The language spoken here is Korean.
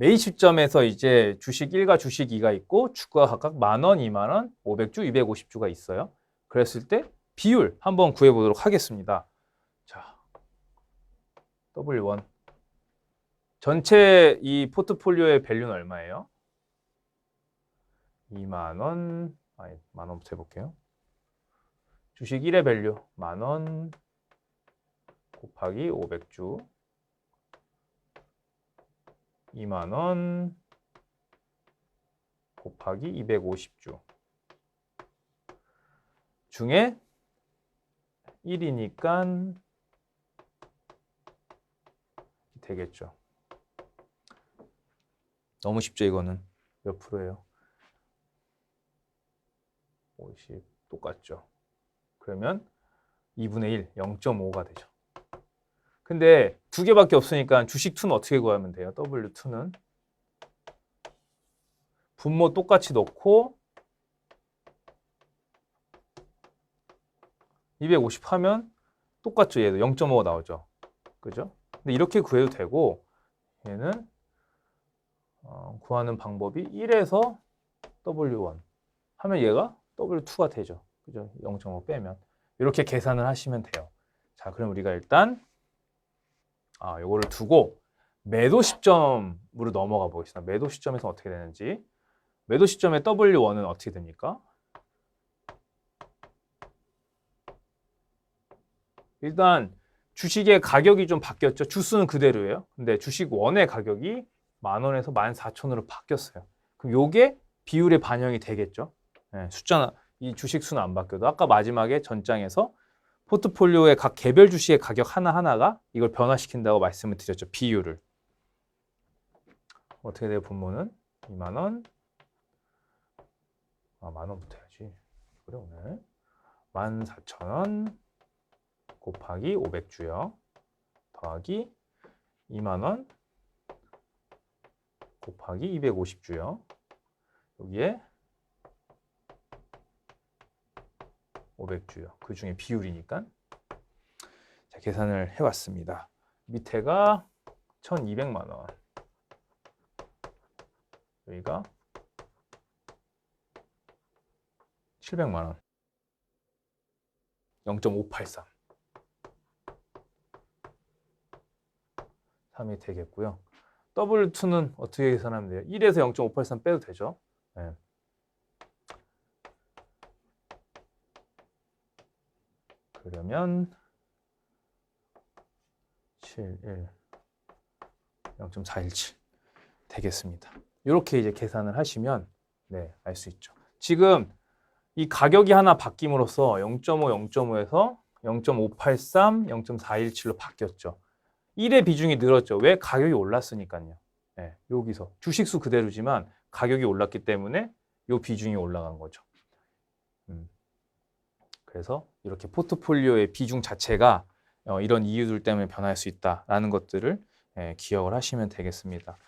매입 시점에서 이제 주식 1과 주식 2가 있고 주가가 각각 만 원, 2만 원, 500주, 250주가 있어요. 그랬을 때 비율 한번 구해 보도록 하겠습니다. 자. W1 전체 이 포트폴리오의 밸류는 얼마예요? 2만 원, 아니 만 원부터 해 볼게요. 주식 1의 밸류 만 원 곱하기 500주 2만 원 곱하기 250주 중에 1이니까 되겠죠. 너무 쉽죠, 이거는. 몇 프로예요? 50 똑같죠. 그러면 2분의 1, 0.5가 되죠. 근데 두 개밖에 없으니까 주식 2는 어떻게 구하면 돼요? W2는 분모 똑같이 넣고 250 하면 똑같죠. 얘도 0.5가 나오죠. 그죠? 근데 이렇게 구해도 되고 얘는 어, 구하는 방법이 1에서 W1 하면 얘가 W2가 되죠. 그죠? 0.5 빼면 이렇게 계산을 하시면 돼요. 자, 그럼 우리가 일단 아, 요거를 두고 매도 시점으로 넘어가 보겠습니다. 매도 시점에서 어떻게 되는지. 매도 시점에 W1은 어떻게 됩니까? 일단 주식의 가격이 좀 바뀌었죠. 주수는 그대로예요. 근데 주식 원의 가격이 만 원에서 만 사천으로 바뀌었어요. 그럼 요게 비율에 반영이 되겠죠. 네, 숫자는 이 주식 수는 안 바뀌어도 아까 마지막에 전장에서 포트폴리오의 각 개별 주식의 가격 하나하나가 이걸 변화시킨다고 말씀을 드렸죠. 비율을. 어떻게 돼요, 분모는? 2만 원. 아, 만 원부터 해야지. 그래, 오늘. 14,000원 곱하기 500주요. 더하기 2만 원 곱하기 250주요. 여기에 500주요. 그 중에 비율이니까. 자, 계산을 해왔습니다. 밑에가 1200만 원. 여기가 700만 원. 0.583. 3이 되겠고요. W2는 어떻게 계산하면 돼요? 1에서 0.583 빼도 되죠. 네. 그러면 7, 1, 0.417 되겠습니다. 이렇게 이제 계산을 하시면 네, 알 수 있죠. 지금 이 가격이 하나 바뀜으로써 0.5, 0.5에서 0.583, 0.417로 바뀌었죠. 1의 비중이 늘었죠. 왜? 가격이 올랐으니까요. 네, 여기서 주식수 그대로지만 가격이 올랐기 때문에 이 비중이 올라간 거죠. 음. 그래서 이렇게 포트폴리오의 비중 자체가 어, 이런 이유들 때문에 변할 수 있다라는 것들을 예, 기억을 하시면 되겠습니다.